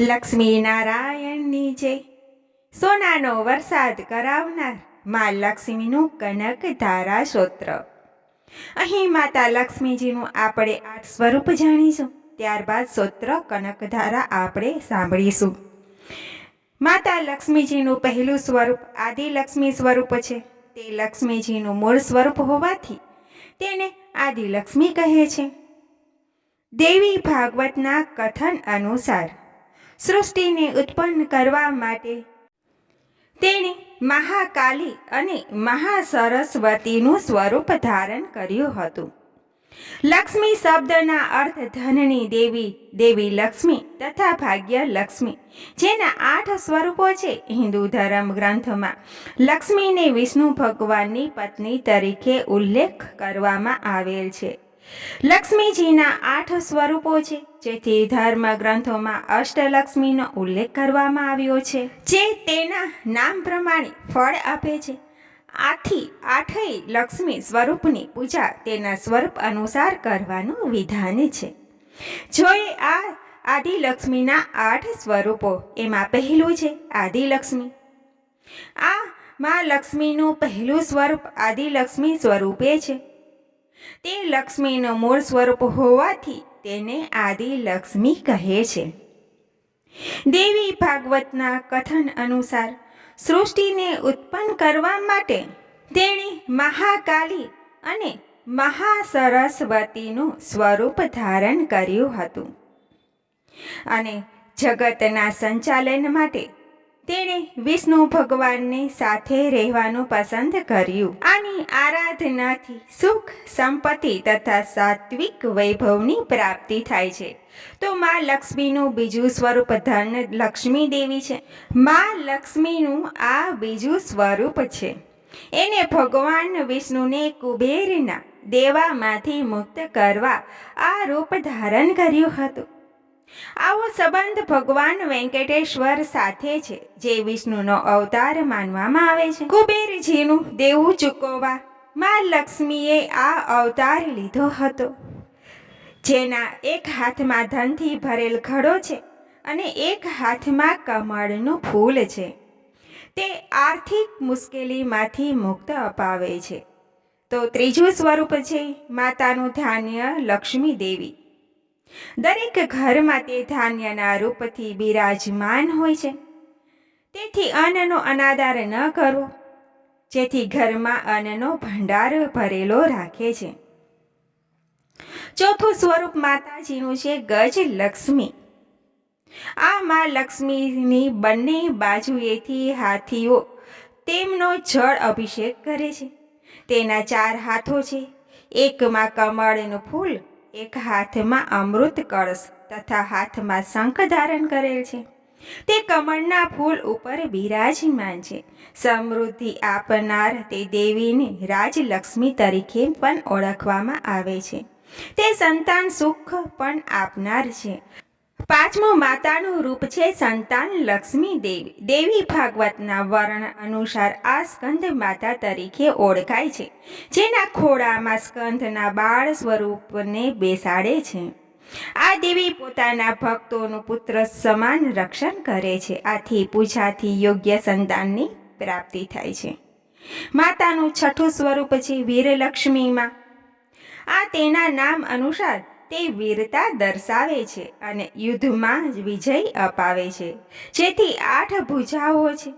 લક્ષ્મી નારાયણની જય. સોનાનો વરસાદ કરાવનાર મા લક્ષ્મીનું કનક ધારા સ્ત્રોત્ર અહીં માતા લક્ષ્મીજીનું આપણે આઠ સ્વરૂપ જાણીશું. ત્યારબાદ સ્તોત્ર કનકધારા આપણે સાંભળીશું. માતા લક્ષ્મીજીનું પહેલું સ્વરૂપ આદિલક્ષ્મી સ્વરૂપ છે. તે લક્ષ્મીજીનું મૂળ સ્વરૂપ હોવાથી તેને આદિલક્ષ્મી કહે છે. દેવી ભાગવતના કથન અનુસાર સૃષ્ટિને ઉત્પન્ન કરવા માટે. તેણે મહાકાલી અને મહાસરસ્વતીનું સ્વરૂપ ધારણ કર્યું હતું. લક્ષ્મી શબ્દના અર્થ ધનની દેવી દેવી લક્ષ્મી તથા ભાગ્ય લક્ષ્મી. જેના આઠ સ્વરૂપો છે હિન્દુ ધર્મ ગ્રંથમાં. લક્ષ્મીને વિષ્ણુ ભગવાનની પત્ની તરીકે ઉલ્લેખ કરવામાં આવેલ છે. લક્ષ્મીજીના આઠ સ્વરૂપો છે, જેથી ધર્મ ગ્રંથોમાં અષ્ટલક્ષ્મીનો ઉલ્લેખ કરવામાં આવ્યો છે, જે તેના નામ પ્રમાણે ફળ આપે છે. આથી આઠેય લક્ષ્મી સ્વરૂપની પૂજા તેના સ્વરૂપ અનુસાર કરવાનું વિધાન છે. જોઈએ આ આદિલક્ષ્મીના આઠ સ્વરૂપો, એમાં પહેલું છે આદિલક્ષ્મી. આ મા લક્ષ્મીનું પહેલું સ્વરૂપ આદિલક્ષ્મી સ્વરૂપે છે. તે લક્ષ્મીનું મૂળ સ્વરૂપ હોવાથી તેને આદિલક્ષ્મી કહે છે. દેવી ભાગવતના કથન અનુસાર સૃષ્ટિને ઉત્પન્ન કરવા માટે તેણે મહાકાલી અને મહાસરસ્વતીનું સ્વરૂપ ધારણ કર્યું હતું. અને જગતના સંચાલન માટે તેણે વિષ્ણુ ભગવાનને સાથે રહેવાનું પસંદ કર્યું. આની આરાધનાથી સુખ, સંપત્તિ તથા સાત્વિક વૈભવની પ્રાપ્તિ થાય છે. તો માં લક્ષ્મીનું બીજું સ્વરૂપ ધન લક્ષ્મી દેવી છે. માં લક્ષ્મીનું આ બીજું સ્વરૂપ છે. એને ભગવાન વિષ્ણુને કુબેરના દેવામાંથી મુક્ત કરવા આ રૂપ ધારણ કર્યું હતું. આવો સંબંધ ભગવાન વેંકટેશ્વર સાથે છે, જે વિષ્ણુનો અવતાર માનવામાં આવે છે. કુબેરજીનું દેવું ચૂકવવા મા લક્ષ્મીએ આ અવતાર લીધો હતો, જેના એક હાથમાં ધનથી ભરેલ ઘડો છે અને એક હાથમાં કમળનું ફૂલ છે. તે આર્થિક મુશ્કેલીમાંથી મુક્ત અપાવે છે. તો ત્રીજું સ્વરૂપ છે, માતાનું ધાન્ય લક્ષ્મી દેવી. દરેક ઘરમાં તે ધાન્યના રૂપથી બિરાજમાન હોય છે. તેથી અન્નનો અનાદાર ન કરવો. જેથી ઘરમાં અન્નનો ભંડાર ભરેલો રાખે છે. ચોથું સ્વરૂપ માતાજીનું છે ગજ લક્ષ્મી. આ મા લક્ષ્મીની બંને બાજુએથી હાથીઓ તેમનો જળ અભિષેક કરે છે. તેના ચાર હાથો છે. એકમાં કમળનું ફૂલ એક હાથમાં અમૃત કળશ તથા હાથમાં શંખ ધારણ કરેલ છે. તે કમળના ફૂલ ઉપર બિરાજમાન છે. સમૃદ્ધિ આપનાર તે દેવીને રાજલક્ષ્મી તરીકે પણ ઓળખવામાં આવે છે. તે સંતાન સુખ પણ આપનાર છે. પાંચમું માતાનું રૂપ છે સંતાન લક્ષ્મી દેવી. દેવી ભાગવતના વર્ણ અનુસાર આ સ્કંદ માતા તરીકે ઓળખાય છે, જેના ખોળામાં સ્કંદના બાળ સ્વરૂપને બેસાડે છે. આ દેવી પોતાના ભક્તોનું પુત્ર સમાન રક્ષણ કરે છે, આથી પૂજાથી યોગ્ય સંતાનની પ્રાપ્તિ થાય છે. માતાનું છઠ્ઠું સ્વરૂપ છે વીરલક્ષ્મીમાં. આ તેના નામ અનુસાર તે વીરતા દર્શાવે છે અને યુદ્ધમાં વિજય અપાવે છે. જેથી આઠ ભુજાઓ છે.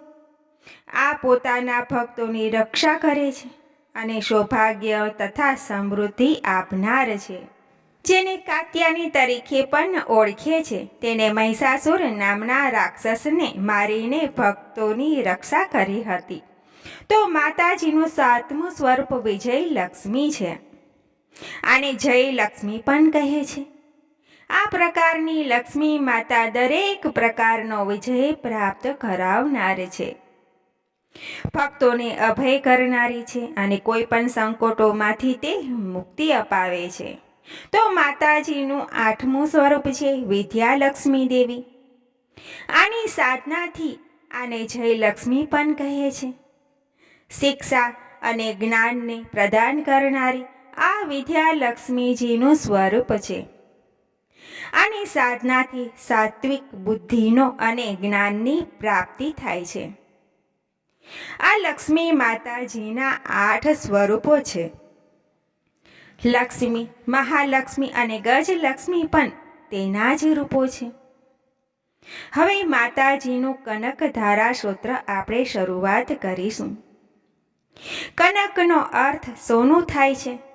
આ પોતાના ભક્તોની રક્ષા કરે છે અને સૌભાગ્ય તથા સમૃદ્ધિ આપનાર છે. જેને કાત્યાની તરીકે પણ ઓળખે છે. તેને મહિષાસુર નામના રાક્ષસને મારીને ભક્તોની રક્ષા કરી હતી. તો માતાજીનું સાતમું સ્વરૂપ વિજય લક્ષ્મી છે. આને જય લક્ષ્મી પણ કહે છે. આ પ્રકારની લક્ષ્મી માતા દરેક પ્રકારનો વિજય પ્રાપ્ત કરાવનાર છે. ભક્તોને અભય કરનારી છે અને કોઈ પણ સંકોટોમાંથી તે મુક્તિ અપાવે છે. તો માતાજીનું આઠમું સ્વરૂપ છે વિદ્યાલક્ષ્મી દેવી. આની સાધનાથી આને જય લક્ષ્મી પણ કહે છે. શિક્ષા અને જ્ઞાનને પ્રદાન કરનારી આ વિદ્યા લક્ષ્મીજીનું સ્વરૂપ છે. આની સાધનાથી સાત્વિક બુદ્ધિનો અને જ્ઞાનની પ્રાપ્તિ થાય છે. આ લક્ષ્મી માતાજીના આઠ સ્વરૂપો છે. લક્ષ્મી, મહાલક્ષ્મી અને ગજલક્ષ્મી પણ તેના જ રૂપો છે. હવે માતાજીનું કનક ધારા સ્તોત્ર આપણે શરૂઆત કરીશું. કનકનો અર્થ સોનું થાય છે.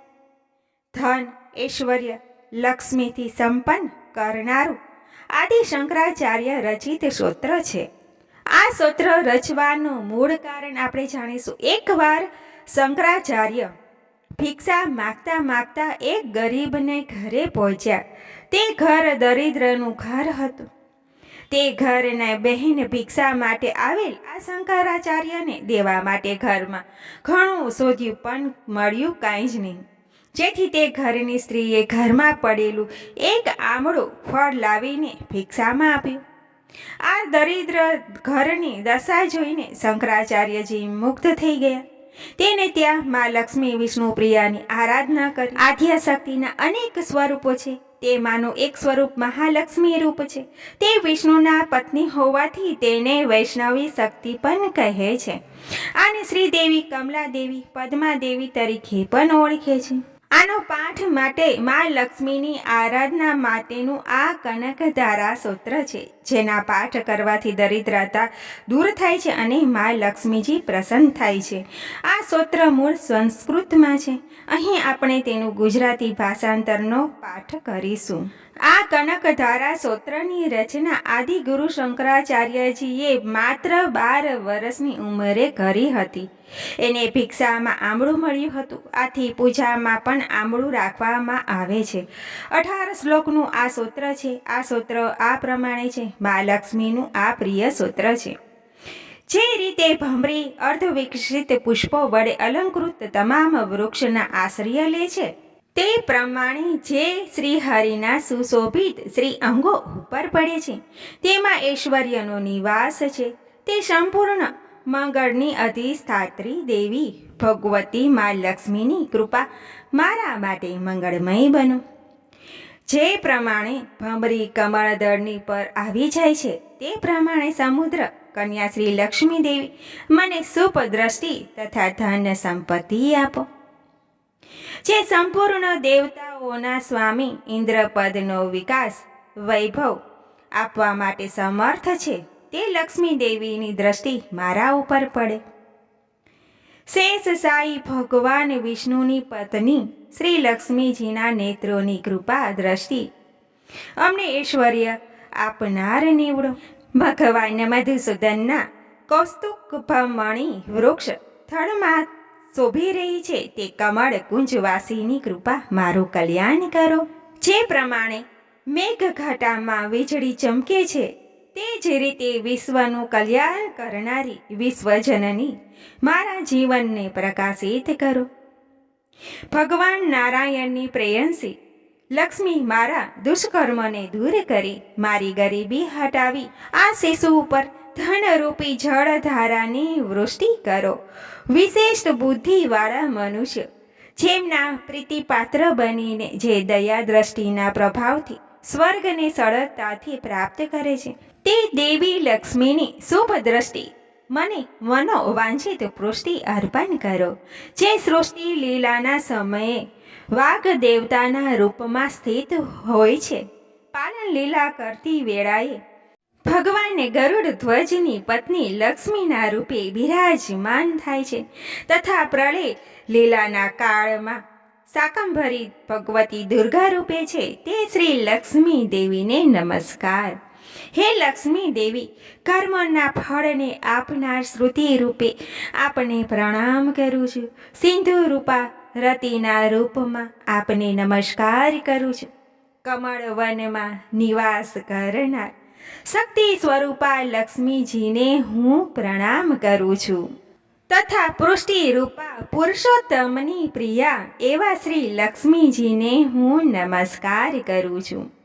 ધન, ઐશ્વર્ય, લક્ષ્મીથી સંપન્ન કરનારું આદિ શંકરાચાર્ય રચિત સૂત્ર છે. આ સૂત્ર રચવાનું મૂળ કારણ આપણે જાણીશું. એકવાર શંકરાચાર્ય ભિક્ષા માગતા માગતા એક ગરીબને ઘરે પહોંચ્યા. તે ઘર દરિદ્રનું ઘર હતું. તે ઘરને બહેન ભિક્ષા માટે આવેલ આ શંકરાચાર્યને દેવા માટે ઘરમાં ઘણું શોધ્યું પણ મળ્યું કાંઈ જ નહીં. જેથી તે ઘરની સ્ત્રીએ ઘરમાં પડેલું એક આમળું ફળ લાવીને ભિક્ષામાં આપ્યું. આ દરિદ્ર ઘરની દશા જોઈને શંકરાચાર્યજી મુક્ત થઈ ગયા. તેને ત્યાં મા લક્ષ્મી વિષ્ણુ પ્રિયાની આરાધના કરી. આધ્યા શક્તિના અનેક સ્વરૂપો છે. તેમાંનું એક સ્વરૂપ મહાલક્ષ્મી રૂપ છે. તે વિષ્ણુના પત્ની હોવાથી તેને વૈષ્ણવી શક્તિ પણ કહે છે. અને શ્રીદેવી કમલાદેવી, પદ્માદેવી તરીકે પણ ઓળખે છે. આનો પાઠ માટે મા લક્ષ્મીની આરાધના માટેનું આ કનકધારા સૂત્ર છે. જેના પાઠ કરવાથી દરિદ્રતા દૂર થાય છે અને મા લક્ષ્મીજી પ્રસન્ન થાય છે. આ સૂત્ર મૂળ સંસ્કૃતમાં છે. અહીં આપણે તેનું ગુજરાતી ભાષાંતરનો પાઠ કરીશું. આ કનકધારા સૂત્રની રચના આદિ ગુરુ શંકરાચાર્યજીએ માત્ર બાર વર્ષની ઉંમરે કરી હતી. એને ભિક્ષામાં આમળું મળ્યું હતું. આથી પૂજામાં પણ આમળું રાખવામાં આવે છે. અઢાર શ્લોકનું આ સૂત્ર છે. આ સૂત્ર આ પ્રમાણે છે. મહાલક્ષ્મીનું આ પ્રિય સૂત્ર છે. જે રીતે ભમરી અર્ધવિકસિત પુષ્પો વડે અલંકૃત તમામ વૃક્ષના આશ્રય લે છે, તે પ્રમાણે જે શ્રી હરિના સુશોભિત શ્રી અંગો ઉપર પડે છે, તેમાં ઐશ્વર્યનો નિવાસ છે, તે સંપૂર્ણ મંગળની અધિષ્ઠાત્રી દેવી ભગવતી મા લક્ષ્મીની કૃપા મારા માટે મંગળમય બનો. જે પ્રમાણે ભમરી કમળદળની પર આવી જાય છે, તે પ્રમાણે સમુદ્ર, કન્યા શ્રી લક્ષ્મી દેવી, મને શુભ દ્રષ્ટિ તથા ધન સંપત્તિ આપો. જે સંપૂર્ણ દેવતાઓના સ્વામી ઇન્દ્રપદનો વિકાસ, વૈભવ આપવા માટે સમર્થ છે, તે લક્ષ્મી દેવીની દ્રષ્ટિ મારા ઉપર પડે. શેષ સાઈ ભગવાન વિષ્ણુની પત્ની શ્રી લક્ષ્મીજીના નેત્રોની કૃપા દ્રષ્ટિ. અમને ઐશ્વર્ય આપનાર નીવડો. ભગવાન મધુસૂદનના કૌસ્તુકભમણી વૃક્ષ થળમાં શોભી રહી છે. તે કમળ કુંજવાસીની કૃપા મારું કલ્યાણ કરો. જે પ્રમાણે મેઘઘટામાં વીજળી ચમકે છે તે જ રીતે વિશ્વનું કલ્યાણ કરનારી વિશ્વજનની મારા જીવનને પ્રકાશિત કરો. ભગવાન નારાયણની પ્રેયંસી લક્ષ્મી મારા દુષ્કર્મને દૂર કરી મારી ગરીબી હટાવી આ શિશુ ઉપર ધનરૂપી જળધારાની વૃષ્ટિ કરો. વિશેષ બુદ્ધિવાળા મનુષ્ય જેમના પ્રીતિપાત્ર બનીને જે દયા દ્રષ્ટિના પ્રભાવથી સ્વર્ગને સરળતાથી પ્રાપ્ત કરે છે. તે દેવી લક્ષ્મીની શુભ દ્રષ્ટિ મને મનો વાંછિત પૃષ્ટિ અર્પણ કરો. જે સૃષ્ટિ લીલાના સમયે વાઘ દેવતાના રૂપમાં સ્થિત હોય છે. પાલન લીલા કરતી વેળાએ ભગવાને ગરુડ ધ્વજની પત્ની લક્ષ્મીના રૂપે બિરાજમાન થાય છે. તથા પ્રળય લીલાના કાળમાં શાકંભરી ભગવતી દુર્ગા રૂપે છે. તે શ્રી લક્ષ્મી દેવીને નમસ્કાર. હે લક્ષ્મી દેવી, કર્મના ફળને આપનાર શ્રુતિ રૂપે આપને પ્રણામ કરું છું. સિંધુ રૂપા રતિના રૂપમાં આપને નમસ્કાર કરું છું. કમળ વનમાં નિવાસ કરનાર શક્તિ સ્વરૂપા લક્ષ્મીજીને હું પ્રણામ કરું છું. તથા પૃષ્ટિ રૂપા પુરુષોત્તમની પ્રિયા એવા શ્રી લક્ષ્મીજીને હું નમસ્કાર કરું છું.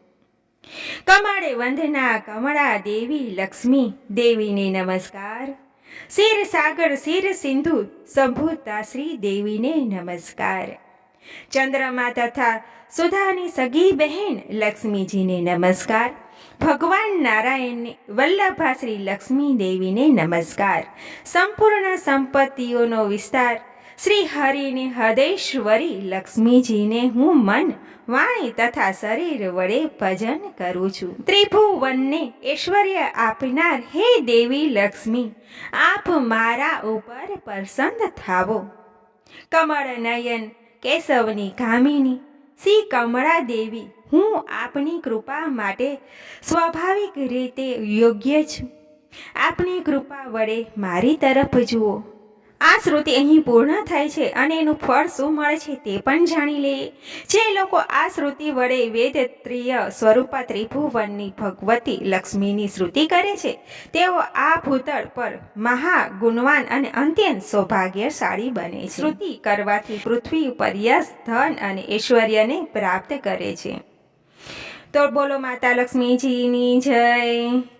કમળે વંદના, કમળા દેવી લક્ષ્મી, દેવીને નમસ્કાર. શિર સાગર, શિર સિંધુ, સંભૂતા શ્રી દેવીને નમસ્કાર. ચંદ્રમા તથા સુધાની સગી બહેન લક્ષ્મીજીને નમસ્કાર. ભગવાન નારાયણને વલ્લભા શ્રી લક્ષ્મી દેવીને નમસ્કાર. સંપૂર્ણ સંપત્તિઓનો વિસ્તાર શ્રી હરિની હૃદયેશ્વરી લક્ષ્મીજીને હું મન, વાણી તથા શરીર વડે ભજન કરું છું. ત્રિભુવનને ઐશ્વર્ય આપનાર હે દેવી લક્ષ્મી, આપ મારા ઉપર પ્રસન્ન થાવો. કમળ નયન કેશવની કામિની શ્રી કમળા દેવી, હું આપની કૃપા માટે સ્વાભાવિક રીતે યોગ્ય છું. આપની કૃપા વડે મારી તરફ જુઓ. આ શ્રુતિ અહીં પૂર્ણ થાય છે અને એનું ફળ શું મળે છે તે પણ જાણી લઈએ જે લોકો આ શ્રુતિ વડે વેદત્રિય સ્વરૂપા ત્રિભુવનની ભગવતી લક્ષ્મીની શ્રુતિ કરે છે, તેઓ આ ભૂતળ પર મહાગુણવાન અને અંત્યંત સૌભાગ્યશાળી બને શ્રુતિ કરવાથી પૃથ્વી ઉપર યશ, ધન અને ઐશ્વર્યને પ્રાપ્ત કરે છે. તો બોલો માતા લક્ષ્મીજીની જય.